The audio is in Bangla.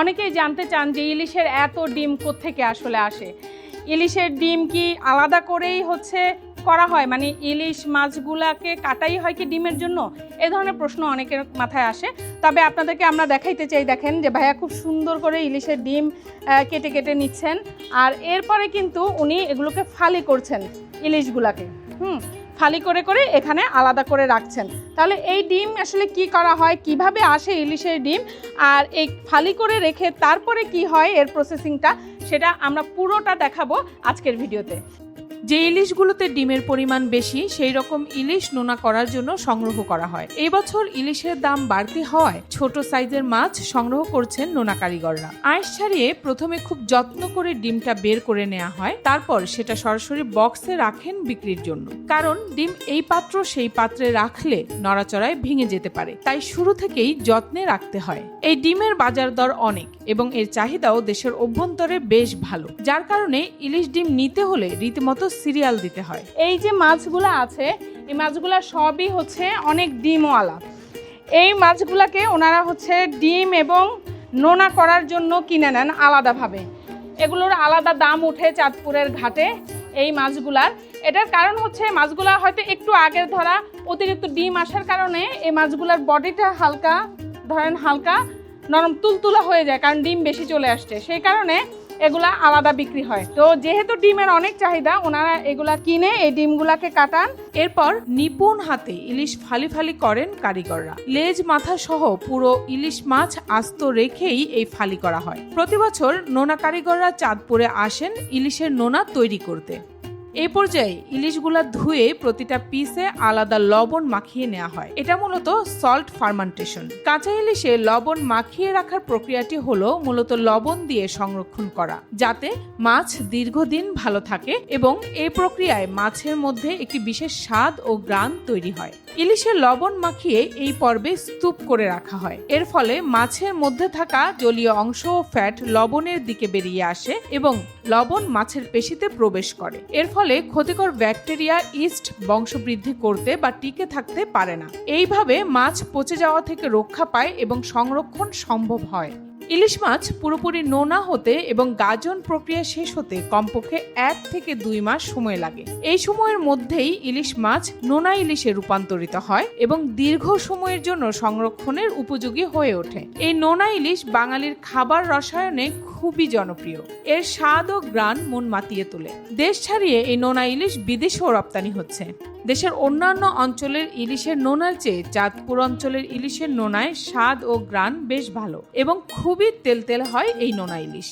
অনেকেই জানতে চান যে ইলিশের এত ডিম কোত্থেকে আসলে আসে। ইলিশের ডিম কি আলাদা করেই হচ্ছে করা হয়? মানে ইলিশ মাছগুলাকে কাটাই হয় কি ডিমের জন্য? এ ধরনের প্রশ্ন অনেকের মাথায় আসে। তবে আপনাদেরকে আমরা দেখাইতে চাই, দেখেন যে ভাইয়া খুব সুন্দর করে ইলিশের ডিম কেটে কেটে নিচ্ছেন। আর এরপরে কিন্তু উনি এগুলোকে ফালি করছেন ইলিশগুলাকে। হুম, ফালি করে করে এখানে আলাদা করে রাখছেন। তাহলে এই ডিম আসলে কি করা হয়? কীভাবে আসে ইলিশের ডিম? আর এই ফালি করে রেখে তারপরে কি হয় এর প্রসেসিংটা সেটা আমরা পুরোটা দেখাবো আজকের ভিডিওতে। যে ইলিশগুলোতে ডিমের পরিমাণ বেশি, সেই রকম ইলিশ নোনা করার জন্য সংগ্রহ করা হয়। এবছর ইলিশের দাম বাড়তি হওয়ায় ছোট সাইজের মাছ সংগ্রহ করছেন নোনা কারিগররা। আইস ছাড়িয়ে প্রথমে খুব যত্ন করে ডিমটা বের করে নেওয়া হয়, তারপর সেটা সরাসরি বক্সে রাখেন বিক্রির জন্য। কারণ ডিম এই পাত্র সেই পাত্রে রাখলে নড়াচড়ায় ভেঙে যেতে পারে, তাই শুরু থেকেই যত্নে রাখতে হয়। এই ডিমের বাজার দর অনেক এবং এর চাহিদাও দেশের অভ্যন্তরে বেশ ভালো, যার কারণে ইলিশ ডিম নিতে হলে রীতিমতো সিরিয়াল দিতে হয়। এই যে মাছগুলো আছে, এই মাছগুলো সবই হচ্ছে অনেক ডিমওয়ালা। এই মাছগুলোকে ওনারা হচ্ছে ডিম এবং নোনা করার জন্য কিনে নেন আলাদাভাবে। এগুলোর আলাদা দাম উঠে চাঁদপুরের ঘাটে এই মাছগুলার। এটার কারণ হচ্ছে মাছগুলা হয়তো একটু আগের ধরা অতিরিক্ত ডিম আসার কারণে এই মাছগুলার বডিটা হালকা, ধরেন হালকা নরম তুলতুলা হয়ে যায়, কারণ ডিম বেশি চলে আসছে। সেই কারণে এগুলা আলাদা বিক্রি হয়। তো যেহেতু ডিমের অনেক চাহিদা, ওনারা এগুলা কিনে এই ডিমগুলাকে কাটান। এরপর নিপুণ হাতে ইলিশ ফালি ফালি করেন কারিগররা। লেজ, মাথা সহ পুরো ইলিশ মাছ আস্ত রেখেই এই ফালি করা হয়। প্রতি বছর নোনা কারিগররা চাঁদপুরে আসেন ইলিশের নোনা তৈরি করতে। এই পর্যায়ে ইলিশগুলা ধুয়ে প্রতিটা পিসে আলাদা লবণ মাখিয়ে নেওয়া হয়। এটা মূলত সল্ট ফার্মান্টেশন কাঁচা ইলিশে লবণ মাখিয়ে রাখার প্রক্রিয়াটি হলো মূলত লবণ দিয়ে সংরক্ষণ করা, যাতে মাছ দীর্ঘদিন ভালো থাকে এবং এই প্রক্রিয়ায় মাছের মধ্যে একটি বিশেষ স্বাদ ও গ্রান তৈরি হয়। ইলিশে লবণ মাখিয়ে এই পর্বে স্তূপ করে রাখা হয়। এর ফলে মাছের মধ্যে থাকা জলীয় অংশ ও ফ্যাট লবণের দিকে বেরিয়ে আসে এবং লবণ মাছের পেশিতে প্রবেশ করে। এর ফলে ক্ষতিকর ব্যাকটেরিয়া ইস্ট বংশবৃদ্ধি করতে বা টিকে থাকতে পারে না। এইভাবে মাছ পচে যাওয়া থেকে রক্ষা পায় এবং সংরক্ষণ সম্ভব হয়। ইলিশ মাছ পুরোপুরি নোনা হতে এবং গাজন প্রক্রিয়া শেষ হতে কমপক্ষে এক থেকে দুই মাস সময় লাগে। এই সময়ের মধ্যেই ইলিশ মাছ নোনা ইলিশে রূপান্তরিত হয় এবং দীর্ঘ সময়ের জন্য সংরক্ষণের উপযোগী হয়ে ওঠে। এই নোনা ইলিশ বাঙালির খাবার রসায়নে খুবই জনপ্রিয়। এর স্বাদ ও গ্রান মন মাতিয়ে তোলে। দেশ ছাড়িয়ে এই নোনা ইলিশ বিদেশেও রপ্তানি হচ্ছে। দেশের অন্যান্য অঞ্চলের ইলিশের নোনার চেয়ে চাঁদপুর অঞ্চলের ইলিশের নোনায় স্বাদ ও গ্রান বেশ ভালো এবং খুবই তেলতেল হয় এই নোনা ইলিশ।